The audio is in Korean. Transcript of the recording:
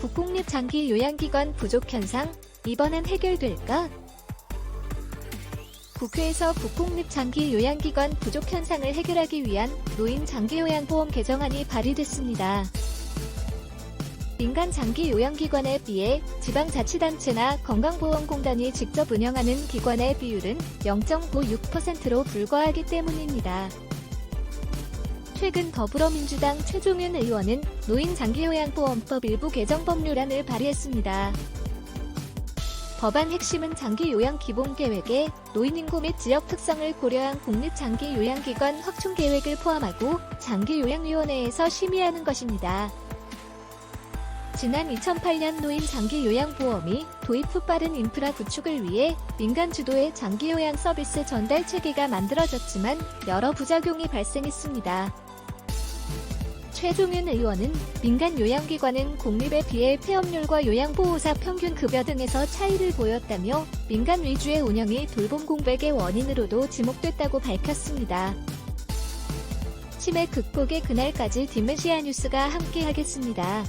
국공립 장기 요양기관 부족 현상 이번엔 해결될까? 국회에서 국공립 장기 요양기관 부족 현상을 해결하기 위한 노인 장기 요양보험 개정안이 발의됐습니다. 민간 장기 요양기관에 비해 지방자치단체나 건강보험공단이 직접 운영하는 기관의 비율은 0.96%로 불과하기 때문입니다. 최근 더불어민주당 최종윤 의원은 노인 장기요양보험법 일부 개정 법률안을 발의했습니다. 법안 핵심은 장기요양 기본계획에 노인 인구 및 지역 특성을 고려한 국립장기요양기관 확충 계획을 포함하고 장기요양위원회에서 심의하는 것입니다. 지난 2008년 노인 장기요양보험이 도입 후 빠른 인프라 구축을 위해 민간 주도의 장기요양 서비스 전달 체계가 만들어졌지만 여러 부작용이 발생했습니다. 최종윤 의원은 민간 요양기관은 공립에 비해 폐업률과 요양보호사 평균 급여 등에서 차이를 보였다며 민간 위주의 운영이 돌봄 공백의 원인으로도 지목됐다고 밝혔습니다. 치매 극복의 그날까지 디멘시아 뉴스가 함께하겠습니다.